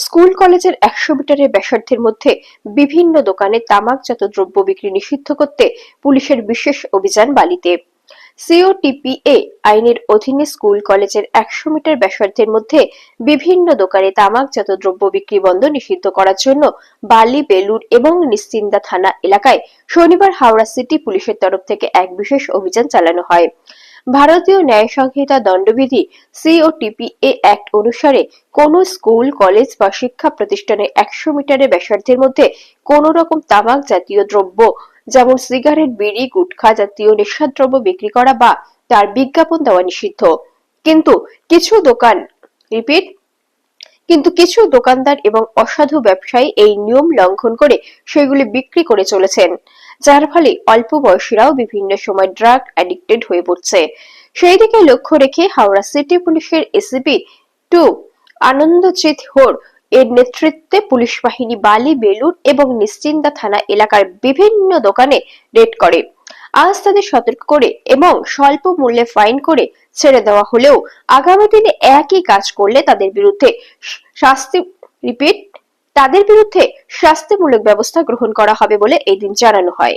School কলেজের একশো মিটারের ব্যাসার্ধের মধ্যে বিভিন্ন দোকানে তামাকজাত দ্রব্য বিক্রি নিষিদ্ধ করতে পুলিশের বিশেষ অভিযান বালিতে। সিওটিপিএ আইনের অধীনে স্কুল কলেজের একশো মিটার ব্যাসার্ধের মধ্যে বিভিন্ন দোকানে তামাকজাত দ্রব্য বিক্রি বন্ধ নিষিদ্ধ করার জন্য বালি বেলুর এবং নিশ্চিন্দা থানা এলাকায় শনিবার হাওড়া সিটি পুলিশের তরফ থেকে এক বিশেষ অভিযান চালানো হয়। ভারতীয় ন্যায় সংহিতা দণ্ডবিধি সিওটিপিএ অ্যাক্ট অনুসারে কোন স্কুল, কলেজ বা শিক্ষা প্রতিষ্ঠানে একশো মিটারের ব্যাসার্ধের মধ্যে কোন রকম তামাক জাতীয় দ্রব্য, যেমন সিগারেট, বিড়ি, গুটখা জাতীয় নেশাদ্রব্য বিক্রি করা বা তার বিজ্ঞাপন দেওয়া নিষিদ্ধ। কিন্তু কিছু দোকান, রিপিট কিন্তু কিছু দোকানদার এবং অসাধু ব্যবসায়ী এই নিয়ম লঙ্ঘন করে সেগুলি বিক্রি করে চলেছেন, যার ফলে অল্প বয়সীরাও বিভিন্ন সময় ড্রাগ অ্যাডিক্টেড হয়ে পড়ছে। সেই দিকে লক্ষ্য রেখে হাওড়া সিটি পুলিশের এসিপি টু আনন্দজিৎ হোর এর নেতৃত্বে পুলিশ বাহিনী বালি বেলুর এবং নিশ্চিন্দা থানা এলাকার বিভিন্ন দোকানে রেড করে। আজ তাদের সতর্ক করে এবং স্বল্প মূল্যে ফাইন করে ছেড়ে দেওয়া হলেও আগামী দিনে একই কাজ করলে তাদের বিরুদ্ধে শাস্তি রিপিট, তাদের বিরুদ্ধে শাস্তিমূলক ব্যবস্থা গ্রহণ করা হবে বলে এদিন জানানো হয়।